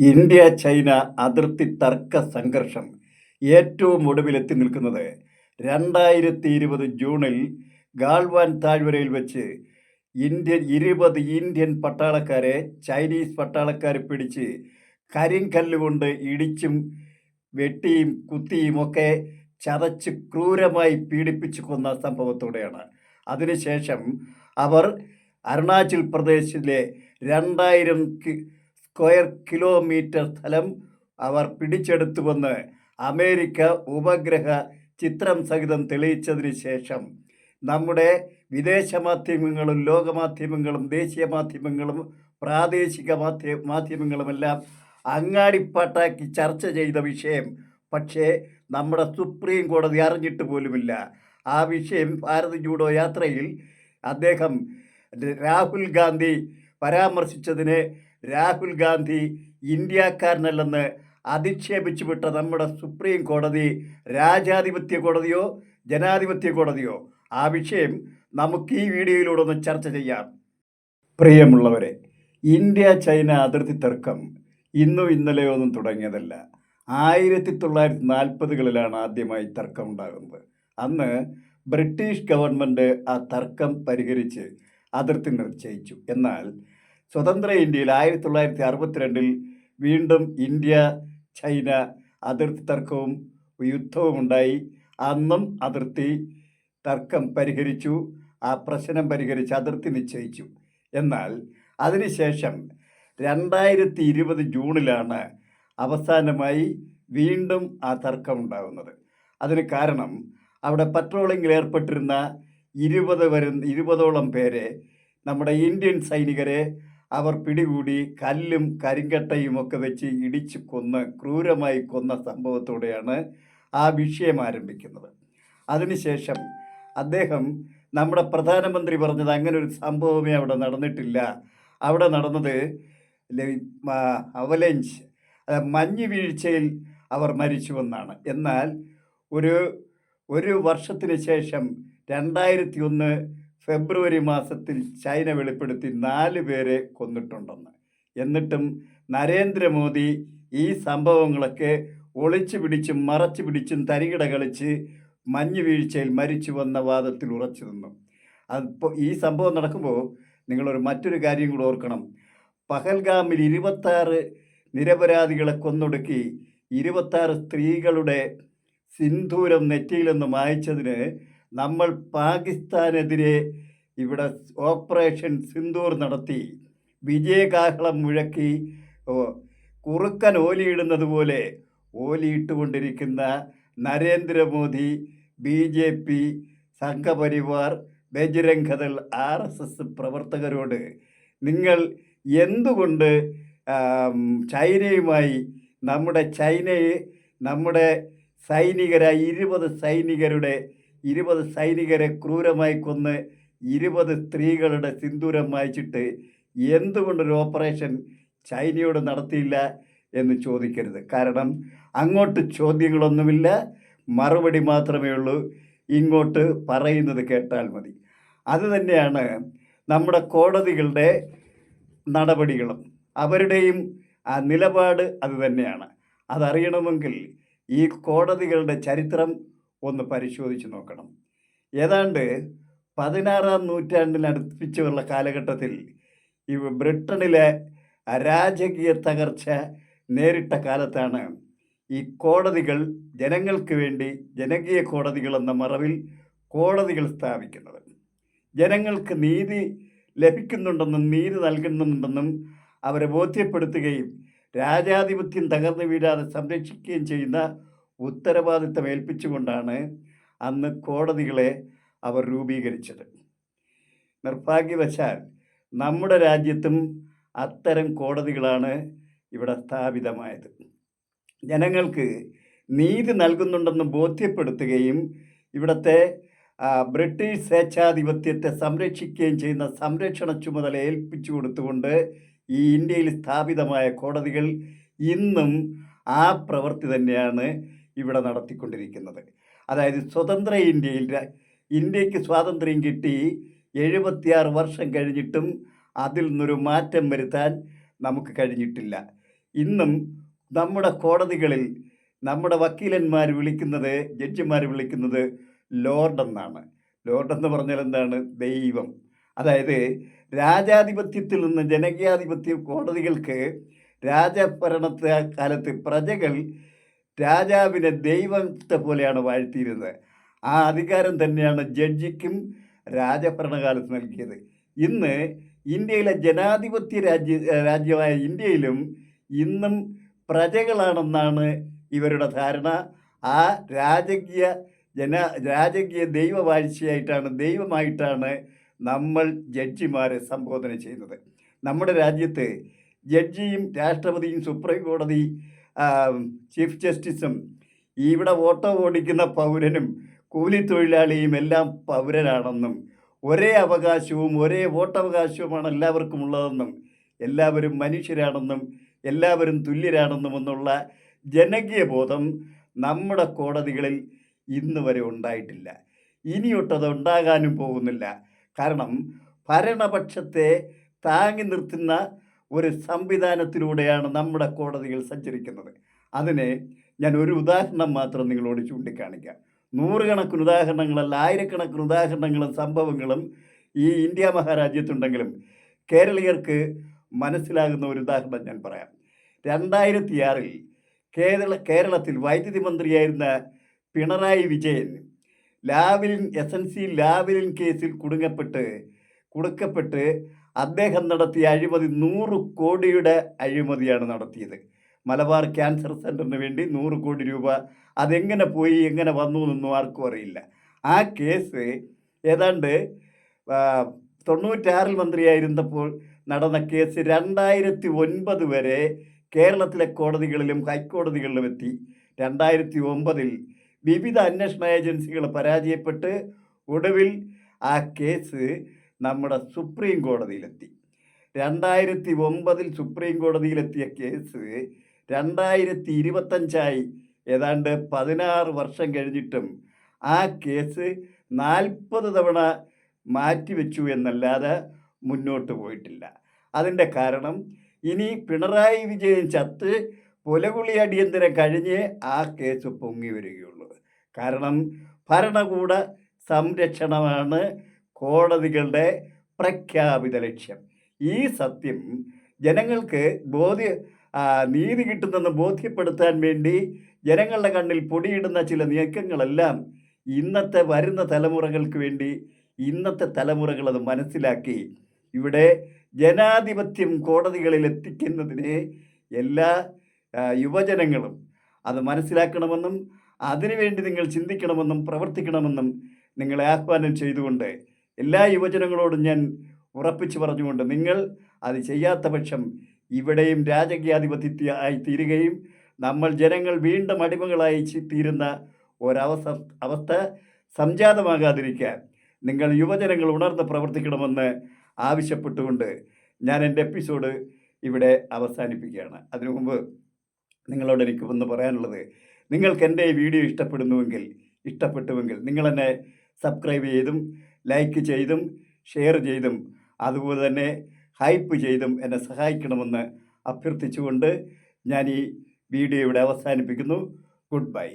India China അതിർത്തി തർക്ക സംഘർഷം ഏറ്റവും ഒടുവിലെത്തി നിൽക്കുന്നത് രണ്ടായിരത്തി ഇരുപത് ജൂണിൽ ഗാൽവാൻ താഴ്വരയിൽ വെച്ച് ഇന്ത്യൻ ഇരുപത് ഇന്ത്യൻ പട്ടാളക്കാരെ ചൈനീസ് പട്ടാളക്കാർ പിടിച്ച് കരിങ്കല്ലുകൊണ്ട് ഇടിച്ചും വെട്ടിയും കുത്തിയും ഒക്കെ ചതച്ച് ക്രൂരമായി പീഡിപ്പിച്ചു കൊന്ന സംഭവത്തോടെയാണ്. അതിനുശേഷം അവർ അരുണാചൽ പ്രദേശിലെ രണ്ടായിരം സ്ക്വയർ കിലോമീറ്റർ സ്ഥലം അവർ പിടിച്ചെടുത്തുവെന്ന് അമേരിക്ക ഉപഗ്രഹ ചിത്രം സഹിതം തെളിയിച്ചതിന് ശേഷം നമ്മുടെ വിദേശ മാധ്യമങ്ങളും ലോകമാധ്യമങ്ങളും ദേശീയ മാധ്യമങ്ങളും പ്രാദേശിക മാധ്യ മാധ്യമങ്ങളുമെല്ലാം അങ്ങാടിപ്പാട്ടാക്കി ചർച്ച ചെയ്ത വിഷയം. പക്ഷേ നമ്മുടെ സുപ്രീം കോടതി അറിഞ്ഞിട്ട് പോലുമില്ല. ആ വിഷയം ഭാരത് ജൂഡോ യാത്രയിൽ അദ്ദേഹം രാഹുൽ ഗാന്ധി പരാമർശിച്ചതിന് രാഹുൽ ഗാന്ധി ഇന്ത്യക്കാരനല്ലെന്ന് അധിക്ഷേപിച്ചു വിട്ട നമ്മുടെ സുപ്രീം കോടതി രാജാധിപത്യ കോടതിയോ ജനാധിപത്യ കോടതിയോ? ആ വിഷയം നമുക്ക് ഈ വീഡിയോയിലൂടെ ഒന്ന് ചർച്ച ചെയ്യാം. പ്രിയമുള്ളവരെ ഇന്ത്യ ചൈന അതിർത്തി തർക്കം ഇന്നും ഇന്നലെയോ ഒന്നും തുടങ്ങിയതല്ല. ആയിരത്തി തൊള്ളായിരത്തി നാൽപ്പതുകളിലാണ് ആദ്യമായി തർക്കം ഉണ്ടാകുന്നത്. അന്ന് ബ്രിട്ടീഷ് ഗവൺമെന്റ് ആ തർക്കം പരിഹരിച്ച് അതിർത്തി നിശ്ചയിച്ചു എന്നാൽ സ്വതന്ത്ര ഇന്ത്യയിൽ ആയിരത്തി തൊള്ളായിരത്തി അറുപത്തിരണ്ടിൽ വീണ്ടും ഇന്ത്യ ചൈന അതിർത്തി തർക്കവും യുദ്ധവും ഉണ്ടായി. അന്നും അതിർത്തി തർക്കം പരിഹരിച്ചു. ആ പ്രശ്നം പരിഹരിച്ച് അതിർത്തി നിശ്ചയിച്ചു. എന്നാൽ അതിനുശേഷം രണ്ടായിരത്തി ഇരുപത് ജൂണിലാണ് അവസാനമായി വീണ്ടും ആ തർക്കം ഉണ്ടാകുന്നത് അതിന് കാരണം അവിടെ പട്രോളിങ്ങിൽ ഏർപ്പെട്ടിരുന്ന ഇരുപത് വരുന്ന ഇരുപതോളം പേരെ നമ്മുടെ ഇന്ത്യൻ സൈനികരെ അവർ പിടികൂടി കല്ലും കരിങ്കട്ടയും ഒക്കെ വെച്ച് ഇടിച്ച് കൊന്ന് ക്രൂരമായി കൊന്ന സംഭവത്തോടെയാണ് ആ വിഷയം ആരംഭിക്കുന്നത്. അതിനുശേഷം അദ്ദേഹം നമ്മുടെ പ്രധാനമന്ത്രി പറഞ്ഞത് അങ്ങനെ ഒരു സംഭവമേ അവിടെ നടന്നിട്ടില്ല. അവിടെ നടന്നത് അവലഞ്ച് മഞ്ഞ് വീഴ്ചയിൽ അവർ മരിച്ചുവെന്നാണ്. എന്നാൽ ഒരു ഒരു വർഷത്തിന് ശേഷം രണ്ടായിരത്തി ഒന്ന് ഫെബ്രുവരി മാസത്തിൽ ചൈന വെളിപ്പെടുത്തി നാല് പേരെ കൊന്നിട്ടുണ്ടെന്ന്. എന്നിട്ടും നരേന്ദ്രമോദി ഈ സംഭവങ്ങളൊക്കെ ഒളിച്ചു പിടിച്ചും മറച്ചു പിടിച്ചും തരികിട കളിച്ച് മഞ്ഞ് വീഴ്ചയിൽ മരിച്ചു വന്ന വാദത്തിൽ ഉറച്ചു നിന്നു. അതിപ്പോൾ ഈ സംഭവം നടക്കുമ്പോൾ നിങ്ങളൊരു മറ്റൊരു കാര്യം കൂടെ ഓർക്കണം. പഹൽഗാമിൽ ഇരുപത്താറ് നിരപരാധികളെ കൊന്നൊടുക്കി ഇരുപത്താറ് സ്ത്രീകളുടെ സിന്ധൂരം നെറ്റിയിൽ നിന്ന് മായച്ചതിന് നമ്മൾ പാകിസ്ഥാനെതിരെ ഇവിടെ ഓപ്പറേഷൻ സിന്ദൂർ നടത്തി. വിജയകാഹളം മുഴക്കി കുറുക്കൻ ഓലിയിടുന്നത് പോലെ ഓലിയിട്ടുകൊണ്ടിരിക്കുന്ന Narendra Modi B J P Sangh Parivar Bajrang Dal R S S പ്രവർത്തകരോട് നിങ്ങൾ എന്തുകൊണ്ട് ചൈനയുമായി നമ്മുടെ ചൈനയെ നമ്മുടെ സൈനികരായി ഇരുപത് സൈനികരുടെ ഇരുപത് സൈനികരെ ക്രൂരമായി കൊന്ന് ഇരുപത് സ്ത്രീകളുടെ സിന്ദൂരം മായിച്ചിട്ട് എന്തുകൊണ്ടൊരു ഓപ്പറേഷൻ ചൈനയോട് നടത്തിയില്ല എന്ന് ചോദിക്കരുത്. കാരണം അങ്ങോട്ട് ചോദ്യങ്ങളൊന്നുമില്ല. മറുപടി മാത്രമേ ഉള്ളൂ. ഇങ്ങോട്ട് പറയുന്നത് കേട്ടാൽ മതി. അത് തന്നെയാണ് നമ്മുടെ കോടതികളുടെ നടപടികളും. അവരുടെയും ആ നിലപാട് അത് തന്നെയാണ്. അതറിയണമെങ്കിൽ ഈ കോടതികളുടെ ചരിത്രം ഒന്ന് പരിശോധിച്ച് നോക്കണം. ഏതാണ്ട് പതിനാറാം നൂറ്റാണ്ടിനടുപ്പിച്ചുള്ള കാലഘട്ടത്തിൽ ഈ ബ്രിട്ടനിലെ രാജകീയ തകർച്ച നേരിട്ട കാലത്താണ് ഈ കോടതികൾ ജനങ്ങൾക്ക് വേണ്ടി ജനകീയ കോടതികൾ എന്ന മറവിൽ കോടതികൾ സ്ഥാപിക്കുന്നത്. ജനങ്ങൾക്ക് നീതി ലഭിക്കുന്നുണ്ടെന്നും നീതി നൽകുന്നുണ്ടെന്നും അവരെ ബോധ്യപ്പെടുത്തുകയും രാജാധിപത്യം തകർന്നു വീഴാതെ സംരക്ഷിക്കുകയും ചെയ്യുന്ന ഉത്തരവാദിത്തം ഏൽപ്പിച്ചുകൊണ്ടാണ് അന്ന് കോടതികളെ അവർ രൂപീകരിച്ചത്. നിർഭാഗ്യവശാൽ നമ്മുടെ രാജ്യത്തും അത്തരം കോടതികളാണ് ഇവിടെ സ്ഥാപിതമായത്. ജനങ്ങൾക്ക് നീതി നൽകുന്നുണ്ടെന്ന് ബോധ്യപ്പെടുത്തുകയും ഇവിടുത്തെ ബ്രിട്ടീഷ് സ്വേച്ഛാധിപത്യത്തെ സംരക്ഷിക്കുകയും ചെയ്യുന്ന സംരക്ഷണ ചുമതല ഏൽപ്പിച്ചു കൊടുത്തുകൊണ്ട് ഈ ഇന്ത്യയിൽ സ്ഥാപിതമായ കോടതികൾ ഇന്നും ആ പ്രവൃത്തി തന്നെയാണ് ഇവിടെ നടത്തിക്കൊണ്ടിരിക്കുന്നത്. അതായത് സ്വതന്ത്ര ഇന്ത്യയിൽ ഇന്ത്യയ്ക്ക് സ്വാതന്ത്ര്യം കിട്ടി എഴുപത്തിയാറ് വർഷം കഴിഞ്ഞിട്ടും അതിൽ നിന്നൊരു മാറ്റം വരുത്താൻ നമുക്ക് കഴിഞ്ഞിട്ടില്ല. ഇന്നും നമ്മുടെ കോടതികളിൽ നമ്മുടെ വക്കീലന്മാർ വിളിക്കുന്നത് ജഡ്ജിമാർ വിളിക്കുന്നത് ലോർഡെന്നാണ് ലോർഡെന്ന് പറഞ്ഞാൽ എന്താണ്? ദൈവം. അതായത് രാജാധിപത്യത്തിൽ നിന്ന് ജനകീയാധിപത്യ കോടതികൾക്ക് രാജഭരണത്തെ കാലത്ത് പ്രജകൾ രാജാവിനെ ദൈവത്തെ പോലെയാണ് വാഴ്ത്തിയിരുന്നത്. ആ അധികാരം തന്നെയാണ് ജഡ്ജിക്കും രാജഭരണകാലത്ത് നൽകിയത്. ഇന്ന് ഇന്ത്യയിലെ ജനാധിപത്യ രാജ്യ രാജ്യമായ ഇന്ത്യയിലും ഇന്നും പ്രജകളാണെന്നാണ് ഇവരുടെ ധാരണ. ആ രാജകീയ ജന രാജകീയ ദൈവവാഴ്ചയായിട്ടാണ് ദൈവമായിട്ടാണ് നമ്മൾ ജഡ്ജിമാരെ സംബോധന ചെയ്യുന്നത്. നമ്മുടെ രാജ്യത്ത് ജഡ്ജിയും രാഷ്ട്രപതിയും സുപ്രീം കോടതി ചീഫ് ജസ്റ്റിസും ഇവിടെ ഓട്ടോ ഓടിക്കുന്ന പൗരനും കൂലിത്തൊഴിലാളിയും എല്ലാം പൗരനാണെന്നും ഒരേ അവകാശവും ഒരേ വോട്ടവകാശവുമാണ് എല്ലാവർക്കും ഉള്ളതെന്നും എല്ലാവരും മനുഷ്യരാണെന്നും എല്ലാവരും തുല്യരാണെന്നും എന്നുള്ള ജനകീയ ബോധം നമ്മുടെ കോടതികളിൽ ഇന്ന് വരെ ഉണ്ടായിട്ടില്ല. ഇനിയൊട്ടത് ഉണ്ടാകാനും പോകുന്നില്ല. കാരണം ഭരണപക്ഷത്തെ താങ്ങി നിർത്തുന്ന ഒരു സംവിധാനത്തിലൂടെയാണ് നമ്മുടെ കോടതികൾ സഞ്ചരിക്കുന്നത്. അതിനെ ഞാൻ ഒരു ഉദാഹരണം മാത്രം നിങ്ങളോട് ചൂണ്ടിക്കാണിക്കാം. നൂറുകണക്കിന് ഉദാഹരണങ്ങളല്ല ആയിരക്കണക്കിന് ഉദാഹരണങ്ങളും സംഭവങ്ങളും ഈ ഇന്ത്യ മഹാരാജ്യത്തുണ്ടെങ്കിലും കേരളീയർക്ക് മനസ്സിലാകുന്ന ഒരു ഉദാഹരണം ഞാൻ പറയാം. രണ്ടായിരത്തി ആറിൽ കേരള കേരളത്തിൽ വൈദ്യുതി മന്ത്രിയായിരുന്ന Pinarayi Vijayan Lavalin S N C Lavalin കേസിൽ കുടുങ്ങപ്പെട്ട് കുടുക്കപ്പെട്ട് അദ്ദേഹം നടത്തിയ അഴിമതി നൂറ് കോടിയുടെ അഴിമതിയാണ് നടത്തിയത്. മലബാർ ക്യാൻസർ സെന്ററിന് വേണ്ടി നൂറ് കോടി രൂപ. അതെങ്ങനെ പോയി എങ്ങനെ വന്നു എന്നൊന്നും ആർക്കും അറിയില്ല. ആ കേസ് ഏതാണ്ട് തൊണ്ണൂറ്റാറിൽ മന്ത്രിയായിരുന്നപ്പോൾ നടന്ന കേസ് രണ്ടായിരത്തി ഒൻപത് വരെ കേരളത്തിലെ കോടതികളിലും ഹൈക്കോടതികളിലും എത്തി. രണ്ടായിരത്തി ഒമ്പതിൽ വിവിധ അന്വേഷണ ഏജൻസികൾ പരാജയപ്പെട്ട് ഒടുവിൽ ആ കേസ് നമ്മുടെ സുപ്രീം കോടതിയിലെത്തി രണ്ടായിരത്തി ഒമ്പതിൽ സുപ്രീം കോടതിയിലെത്തിയ കേസ് രണ്ടായിരത്തി ഇരുപത്തഞ്ചായി ഏതാണ്ട് പതിനാറ് വർഷം കഴിഞ്ഞിട്ടും ആ കേസ് നാൽപ്പത് തവണ മാറ്റിവെച്ചു എന്നല്ലാതെ മുന്നോട്ട് പോയിട്ടില്ല. അതിന്റെ കാരണം ഇനി പിണറായി വിജയൻ ചത്ത് പുലകുളി അടിയന്തരം കഴിഞ്ഞ് ആ കേസ് പൊങ്ങി വരികയുള്ളൂ. കാരണം ഭരണകൂട സംരക്ഷണമാണ് കോടതികളുടെ പ്രഖ്യാപിത ലക്ഷ്യം. ഈ സത്യം ജനങ്ങൾക്ക് ബോധ്യ നീതി കിട്ടുന്നെന്ന് ബോധ്യപ്പെടുത്താൻ വേണ്ടി ജനങ്ങളുടെ കണ്ണിൽ പൊടിയിടുന്ന ചില നീക്കങ്ങളെല്ലാം ഇന്നത്തെ വരുന്ന തലമുറകൾക്ക് വേണ്ടി ഇന്നത്തെ തലമുറകൾ അത് മനസ്സിലാക്കി ഇവിടെ ജനാധിപത്യം കോടതികളിൽ എത്തിക്കുന്നതിന് എല്ലാ യുവജനങ്ങളും അത് മനസ്സിലാക്കണമെന്നും അതിനുവേണ്ടി നിങ്ങൾ ചിന്തിക്കണമെന്നും പ്രവർത്തിക്കണമെന്നും നിങ്ങളെ ആഹ്വാനം ചെയ്തുകൊണ്ട് എല്ലാ യുവജനങ്ങളോടും ഞാൻ ഉറപ്പിച്ചു പറഞ്ഞുകൊണ്ട് നിങ്ങൾ അത് ചെയ്യാത്ത പക്ഷം ഇവിടെയും ആയി തീരുകയും നമ്മൾ ജനങ്ങൾ വീണ്ടും അടിമകളായി തീരുന്ന ഒരവസ്ഥ അവസ്ഥ സംജാതമാകാതിരിക്കാൻ നിങ്ങൾ യുവജനങ്ങൾ ഉണർന്ന് പ്രവർത്തിക്കണമെന്ന് ആവശ്യപ്പെട്ടുകൊണ്ട് ഞാൻ എന്റെ എപ്പിസോഡ് ഇവിടെ അവസാനിപ്പിക്കുകയാണ്. അതിനു മുമ്പ് നിങ്ങളോട് എനിക്ക് ഒന്ന് പറയാനുള്ളത് നിങ്ങൾക്ക് എന്റെ ഈ വീഡിയോ ഇഷ്ടപ്പെടുന്നുവെങ്കിൽ ഇഷ്ടപ്പെട്ടുവെങ്കിൽ നിങ്ങളെന്നെ സബ്സ്ക്രൈബ് ചെയ്തും ലൈക്ക് ചെയ്തും ഷെയർ ചെയ്തും അതുപോലെ തന്നെ ഹൈപ്പ് ചെയ്തും എന്നെ സഹായിക്കണമെന്ന് അഭ്യർത്ഥിച്ചുകൊണ്ട് ഞാൻ ഈ വീഡിയോ ഇവിടെ അവസാനിപ്പിക്കുന്നു. Good bye.